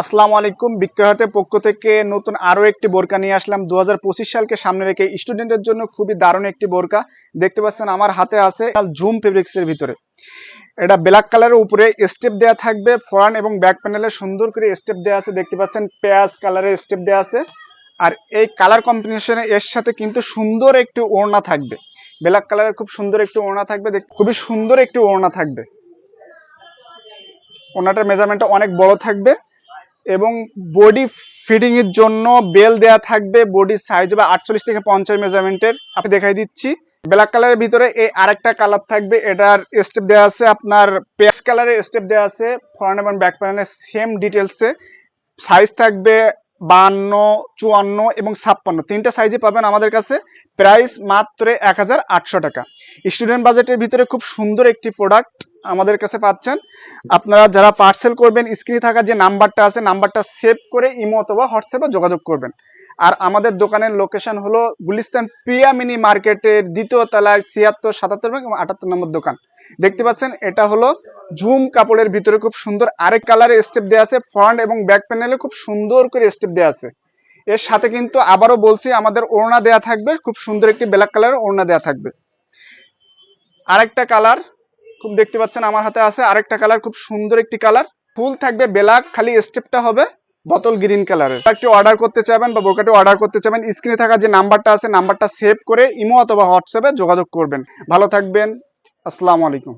আসসালামু আলাইকুম। বিক্রয়াতের পক্ষ থেকে নতুন আরও একটি বোরকা নিয়ে আসলাম। দু হাজার পঁচিশ সালকে সামনে রেখে স্টুডেন্টের জন্য খুবই দারুণ একটি বোরকা। দেখতে পাচ্ছেন আমার হাতে আছে জুম ফেব্রিক্স এর ভিতরে। এটা ব্ল্যাক কালারের উপরে স্টেপ দেওয়া থাকবে। ফ্রন্ট এবং ব্যাক প্যানেলে সুন্দর করে স্টেপ দেওয়া আছে। দেখতে পাচ্ছেন পেঁয়াজ কালারের স্টেপ দেওয়া আছে। আর এই কালার কম্বিনেশনে এর সাথে কিন্তু সুন্দর একটি ওড়না থাকবে। ব্ল্যাক কালারের খুব সুন্দর একটি ওড়না থাকবে। খুবই সুন্দর একটি ওড়না থাকবে। ওনাটার মেজারমেন্টটা অনেক বড় থাকবে। এবং বডি ফিটিং এর জন্য বেল দেয়া থাকবে বডির সাইজ হবে আটচল্লিশ থেকে পঞ্চাশ মেজারমেন্টের আপনি দেখাই দিচ্ছি। ব্ল্যাক কালারের ভিতরে এই আরেকটা কালার থাকবে। এটার স্টেপ দেওয়া আছে আপনার পেস কালারের স্টেপ দেওয়া আছে। ফ্রন্ট এবং ব্যাক প্যানেলের সেম ডিটেলসে সাইজ থাকবে বান্ন, চুয়ান্ন এবং ছাপ্পান্ন। তিনটা সাইজে পাবেন আমাদের কাছে। প্রাইস মাত্র এক হাজার আটশো টাকা। স্টুডেন্ট বাজেটের ভিতরে খুব সুন্দর একটি প্রোডাক্ট আমাদের কাছে পাচ্ছেন। আপনারা যারা পার্সেল করবেন স্ক্রিনে থাকা যে নাম্বারটা আছে, নাম্বারটা সেভ করে ইমো অথবা হোয়াটসঅ্যাপে যোগাযোগ করবেন। আর আমাদের দোকানের লোকেশন হলো গুলিস্তান প্রিয়া মিনি মার্কেটের দ্বিতীয় তলায় ছিয়াত্তর, সাতাত্তর এবং আটাত্তর নম্বর দোকান। দেখতে পাচ্ছেন, এটা হলো ঝুম কাপড়ের ভিতরে খুব সুন্দর আরেক কালারের স্টেপ দেওয়া আছে ফ্রন্ট এবং ব্যাক প্যানেলে খুব সুন্দর করে স্টেপ দেওয়া আছে। এর সাথে কিন্তু আবারও বলছি, আমাদের ওড়না দেয়া থাকবে, খুব সুন্দর একটি ব্ল্যাক কালারের ওড়না দেয়া থাকবে। আরেকটা কালার খুব দেখতে পাচ্ছেন আমার হাতে আছে আরেকটা কালার, খুব সুন্দর একটি কালার। ফুল থাকবে ব্ল্যাক খালি স্টেপটা হবে বোতল গ্রিন কালারের। একটি অর্ডার করতে চাইবেন বা বোরকাটি অর্ডার করতে চাইবেন স্ক্রিনে থাকা যে নাম্বারটা আছে, নাম্বারটা সেভ করে ইমো অথবা হোয়াটসঅ্যাপে যোগাযোগ করবেন। ভালো থাকবেন, আসসালামু আলাইকুম।